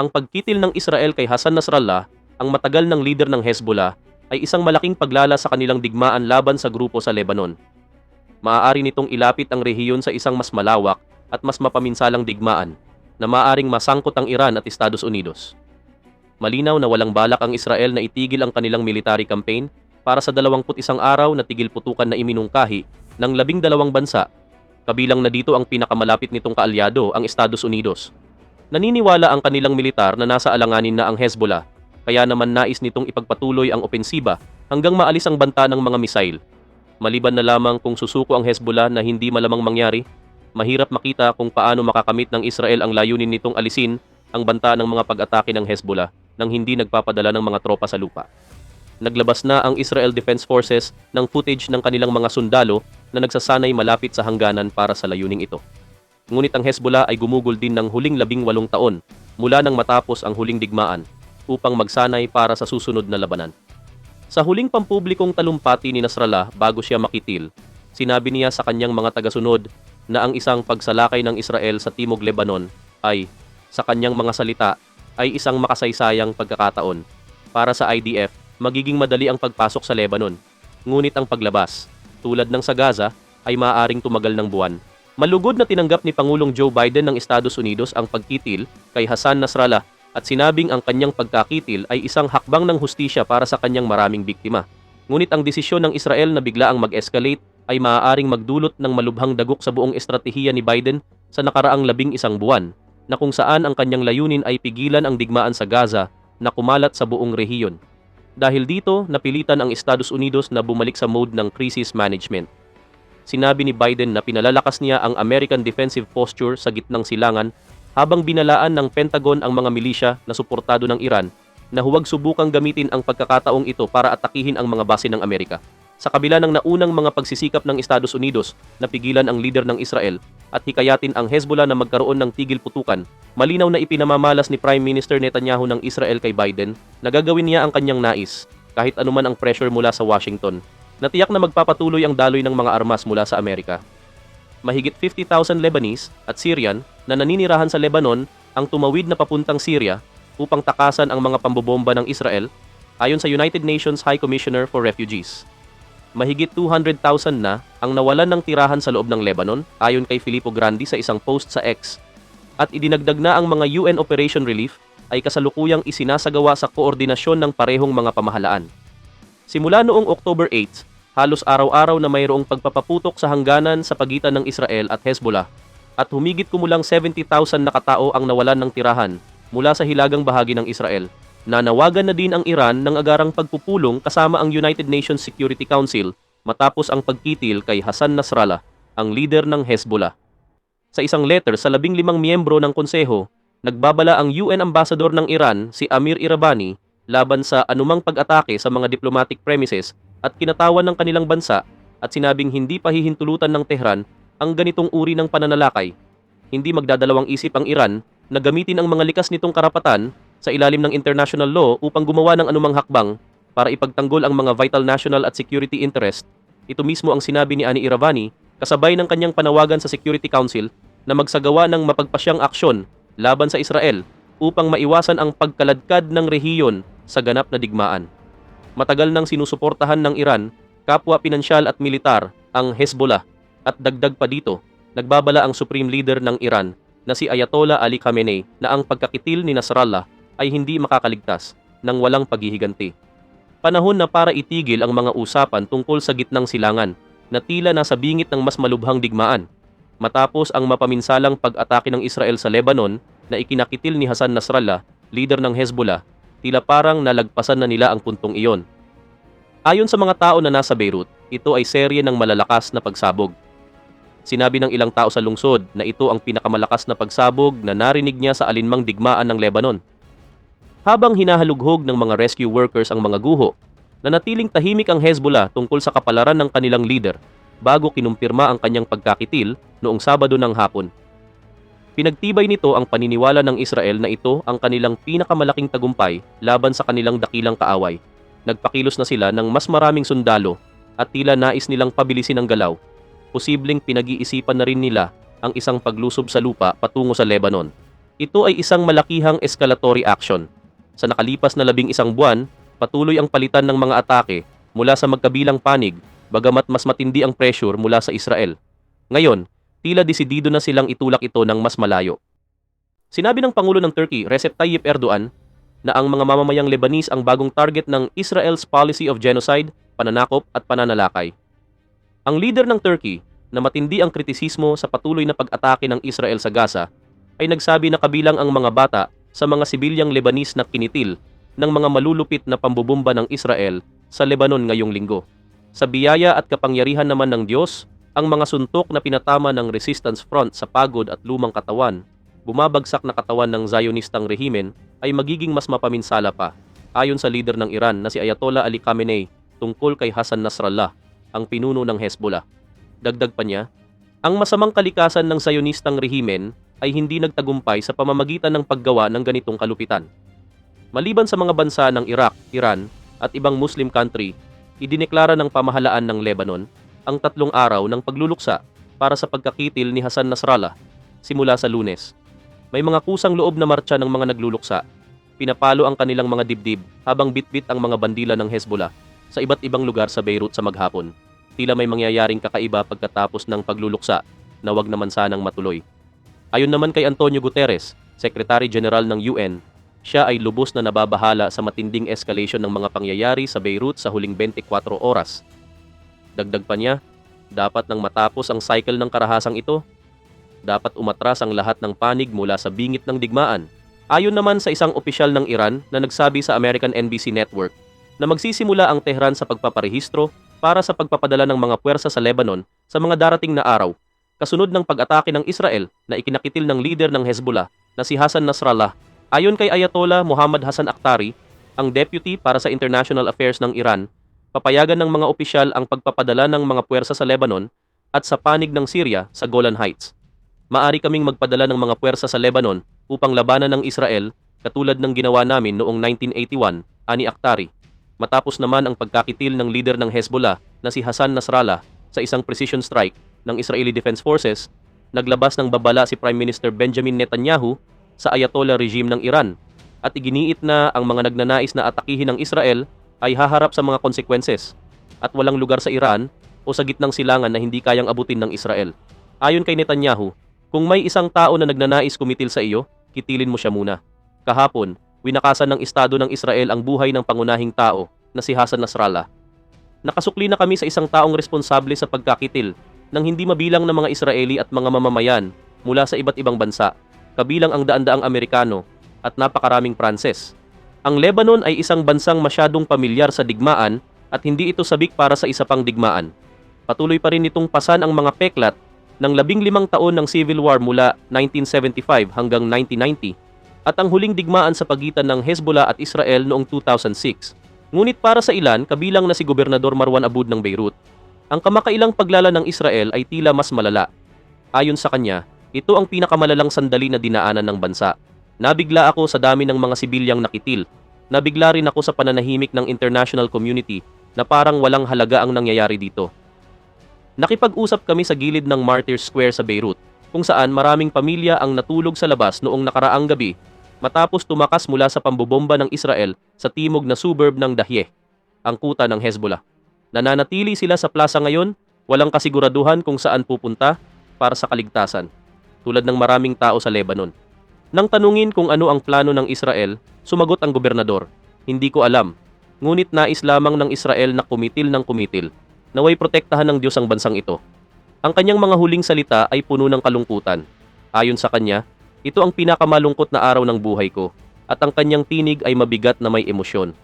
Ang pagkitil ng Israel kay Hassan Nasrallah, ang matagal ng leader ng Hezbollah, ay isang malaking paglala sa kanilang digmaan laban sa grupo sa Lebanon. Maaari nitong ilapit ang rehiyon sa isang mas malawak at mas mapaminsalang digmaan na maaring masangkot ang Iran at Estados Unidos. Malinaw na walang balak ang Israel na itigil ang kanilang military campaign para sa 21 araw na tigil putukan na iminungkahi ng labing dalawang bansa, kabilang na dito ang pinakamalapit nitong kaalyado, ang Estados Unidos. Naniniwala ang kanilang militar na nasa alanganin na ang Hezbollah, kaya naman nais nitong ipagpatuloy ang opensiba hanggang maalis ang banta ng mga misail. Maliban na lamang kung susuko ang Hezbollah na hindi malamang mangyari, mahirap makita kung paano makakamit ng Israel ang layunin nitong alisin ang banta ng mga pag-atake ng Hezbollah nang hindi nagpapadala ng mga tropa sa lupa. Naglabas na ang Israel Defense Forces ng footage ng kanilang mga sundalo na nagsasanay malapit sa hangganan para sa layuning ito. Ngunit ang Hezbollah ay gumugol din ng huling labing walong taon mula nang matapos ang huling digmaan upang magsanay para sa susunod na labanan. Sa huling pampublikong talumpati ni Nasrallah bago siya makitil, sinabi niya sa kanyang mga tagasunod na ang isang pagsalakay ng Israel sa Timog Lebanon ay, sa kanyang mga salita, ay isang makasaysayang pagkakataon. Para sa IDF, magiging madali ang pagpasok sa Lebanon. Ngunit ang paglabas, tulad ng sa Gaza, ay maaaring tumagal ng buwan. Malugod na tinanggap ni Pangulong Joe Biden ng Estados Unidos ang pagkitil kay Hassan Nasrallah at sinabing ang kanyang pagkakitil ay isang hakbang ng hustisya para sa kanyang maraming biktima. Ngunit ang desisyon ng Israel na biglaang mag-escalate ay maaaring magdulot ng malubhang dagok sa buong estratehiya ni Biden sa nakaraang labing isang buwan na kung saan ang kanyang layunin ay pigilan ang digmaan sa Gaza na kumalat sa buong rehiyon. Dahil dito, napilitan ang Estados Unidos na bumalik sa mode ng crisis management. Sinabi ni Biden na pinalalakas niya ang American defensive posture sa gitnang silangan habang binalaan ng Pentagon ang mga milisya na suportado ng Iran na huwag subukang gamitin ang pagkakataong ito para atakihin ang mga base ng Amerika. Sa kabila ng naunang mga pagsisikap ng Estados Unidos na pigilan ang leader ng Israel at hikayatin ang Hezbollah na magkaroon ng tigil putukan, malinaw na ipinamamalas ni Prime Minister Netanyahu ng Israel kay Biden na gagawin niya ang kanyang nais kahit anuman ang pressure mula sa Washington. Natiyak na magpapatuloy ang daloy ng mga armas mula sa Amerika. Mahigit 50,000 Lebanese at Syrian na naninirahan sa Lebanon ang tumawid na papuntang Syria upang takasan ang mga pambobomba ng Israel ayon sa United Nations High Commissioner for Refugees. Mahigit 200,000 na ang nawalan ng tirahan sa loob ng Lebanon ayon kay Filippo Grandi sa isang post sa X. At idinagdag na ang mga UN Operation Relief ay kasalukuyang isinasagawa sa koordinasyon ng parehong mga pamahalaan. Simula noong October 8, halos araw-araw na mayroong pagpapaputok sa hangganan sa pagitan ng Israel at Hezbollah at humigit kumulang 70,000 na katao ang nawalan ng tirahan mula sa hilagang bahagi ng Israel. Nanawagan na din ang Iran ng agarang pagpupulong kasama ang United Nations Security Council matapos ang pagkitil kay Hassan Nasrallah, ang leader ng Hezbollah. Sa isang letter sa labing limang miyembro ng konseho, nagbabala ang UN Ambassador ng Iran si Amir Irabani laban sa anumang pag-atake sa mga diplomatic premises at kinatawan ng kanilang bansa at sinabing hindi pahihintulutan ng Tehran ang ganitong uri ng pananalakay. Hindi magdadalawang isip ang Iran na gamitin ang mga likas nitong karapatan sa ilalim ng international law upang gumawa ng anumang hakbang para ipagtanggol ang mga vital national at security interest. Ito mismo ang sinabi ni Ani Iravani kasabay ng kanyang panawagan sa Security Council na magsagawa ng mapagpasyang aksyon laban sa Israel upang maiwasan ang pagkaladkad ng rehiyon sa ganap na digmaan. Matagal nang sinusuportahan ng Iran, kapwa pinansyal at militar ang Hezbollah at dagdag pa dito, nagbabala ang Supreme Leader ng Iran na si Ayatollah Ali Khamenei na ang pagkakitil ni Nasrallah ay hindi makakaligtas ng walang paghihiganti. Panahon na para itigil ang mga usapan tungkol sa gitnang silangan na tila nasa bingit ng mas malubhang digmaan. Matapos ang mapaminsalang pag-atake ng Israel sa Lebanon na ikinakitil ni Hassan Nasrallah, leader ng Hezbollah, tila parang nalagpasan na nila ang puntong iyon. Ayon sa mga tao na nasa Beirut, ito ay serye ng malalakas na pagsabog. Sinabi ng ilang tao sa lungsod na ito ang pinakamalakas na pagsabog na narinig niya sa alinmang digmaan ng Lebanon. Habang hinahalughog ng mga rescue workers ang mga guho, nanatiling tahimik ang Hezbollah tungkol sa kapalaran ng kanilang leader bago kinumpirma ang kanyang pagkakitil noong Sabado ng hapon. Pinagtibay nito ang paniniwala ng Israel na ito ang kanilang pinakamalaking tagumpay laban sa kanilang dakilang kaaway. Nagpakilos na sila ng mas maraming sundalo at tila nais nilang pabilisin ang galaw. Posibleng pinag-iisipan na rin nila ang isang paglusob sa lupa patungo sa Lebanon. Ito ay isang malakihang escalatory action. Sa nakalipas na labing isang buwan, patuloy ang palitan ng mga atake mula sa magkabilang panig bagamat mas matindi ang pressure mula sa Israel. Ngayon, tila desidido na silang itulak ito ng mas malayo. Sinabi ng Pangulo ng Turkey, Recep Tayyip Erdogan, na ang mga mamamayang Lebanese ang bagong target ng Israel's policy of genocide, pananakop at pananalakay. Ang leader ng Turkey, na matindi ang kritisismo sa patuloy na pag-atake ng Israel sa Gaza, ay nagsabi na kabilang ang mga bata sa mga sibilyang Lebanese na kinitil ng mga malulupit na pambubumba ng Israel sa Lebanon ngayong linggo. Sa biyaya at kapangyarihan naman ng Diyos, ang mga suntok na pinatama ng Resistance Front sa pagod at lumang katawan, bumabagsak na katawan ng Zionistang rehimen ay magiging mas mapaminsala pa, ayon sa leader ng Iran na si Ayatollah Ali Khamenei tungkol kay Hassan Nasrallah, ang pinuno ng Hezbollah. Dagdag pa niya, ang masamang kalikasan ng Zionistang rehimen ay hindi nagtagumpay sa pamamagitan ng paggawa ng ganitong kalupitan. Maliban sa mga bansa ng Iraq, Iran at ibang Muslim country, idineklara ng pamahalaan ng Lebanon ang tatlong araw ng pagluluksa para sa pagkakitil ni Hassan Nasrallah simula sa lunes. May mga kusang loob na marcha ng mga nagluluksa. Pinapalo ang kanilang mga dibdib habang bitbit ang mga bandila ng Hezbollah sa iba't ibang lugar sa Beirut sa maghapon. Tila may mangyayaring kakaiba pagkatapos ng pagluluksa na wag naman sanang matuloy. Ayon naman kay Antonio Guterres, Secretary General ng UN, siya ay lubos na nababahala sa matinding escalation ng mga pangyayari sa Beirut sa huling 24 oras. Dagdag pa niya, dapat nang matapos ang cycle ng karahasang ito, dapat umatras ang lahat ng panig mula sa bingit ng digmaan. Ayon naman sa isang opisyal ng Iran na nagsabi sa American NBC Network na magsisimula ang Tehran sa pagpaparehistro para sa pagpapadala ng mga puwersa sa Lebanon sa mga darating na araw, kasunod ng pag-atake ng Israel na ikinakitil ng leader ng Hezbollah na si Hassan Nasrallah. Ayon kay Ayatollah Muhammad Hassan Akhtari, ang deputy para sa International Affairs ng Iran, papayagan ng mga opisyal ang pagpapadala ng mga puwersa sa Lebanon at sa panig ng Syria sa Golan Heights. Maari kaming magpadala ng mga puwersa sa Lebanon upang labanan ng Israel katulad ng ginawa namin noong 1981, ani Akhtari. Matapos naman ang pagkakitil ng leader ng Hezbollah na si Hassan Nasrallah sa isang precision strike ng Israeli Defense Forces, naglabas ng babala si Prime Minister Benjamin Netanyahu sa Ayatollah regime ng Iran at iginiit na ang mga nagnanais na atakihin ng Israel ay haharap sa mga konsekwenses at walang lugar sa Iran o sa gitnang silangan na hindi kayang abutin ng Israel. Ayon kay Netanyahu, kung may isang tao na nagnanais kumitil sa iyo, kitilin mo siya muna. Kahapon, winakasan ng Estado ng Israel ang buhay ng pangunahing tao na si Hassan Nasrallah. Nakasukli na kami sa isang taong responsable sa pagkakitil ng hindi mabilang na mga Israeli at mga mamamayan mula sa iba't ibang bansa, kabilang ang daan-daang Amerikano at napakaraming Pranses. Ang Lebanon ay isang bansang masyadong pamilyar sa digmaan at hindi ito sabik para sa isa pang digmaan. Patuloy pa rin itong pasan ang mga peklat ng labing limang taon ng Civil War mula 1975 hanggang 1990 at ang huling digmaan sa pagitan ng Hezbollah at Israel noong 2006. Ngunit para sa ilan, kabilang na si Gobernador Marwan Abud ng Beirut, ang kamakailang paglala ng Israel ay tila mas malala. Ayon sa kanya, ito ang pinakamalalang sandali na dinaanan ng bansa. Nabigla ako sa dami ng mga sibilyang nakitil. Nabigla rin ako sa pananahimik ng international community na parang walang halaga ang nangyayari dito. Nakipag-usap kami sa gilid ng Martyrs Square sa Beirut, kung saan maraming pamilya ang natulog sa labas noong nakaraang gabi matapos tumakas mula sa pambobomba ng Israel sa timog na suburb ng Dahieh, ang kuta ng Hezbollah. Nananatili sila sa plaza ngayon, walang kasiguraduhan kung saan pupunta para sa kaligtasan, tulad ng maraming tao sa Lebanon. Nang tanungin kung ano ang plano ng Israel, sumagot ang gobernador, Hindi ko alam, ngunit nais lamang ng Israel na kumitil ng kumitil, naway protektahan ng Diyos ang bansang ito. Ang kanyang mga huling salita ay puno ng kalungkutan. Ayon sa kanya, ito ang pinakamalungkot na araw ng buhay ko at ang kanyang tinig ay mabigat na may emosyon.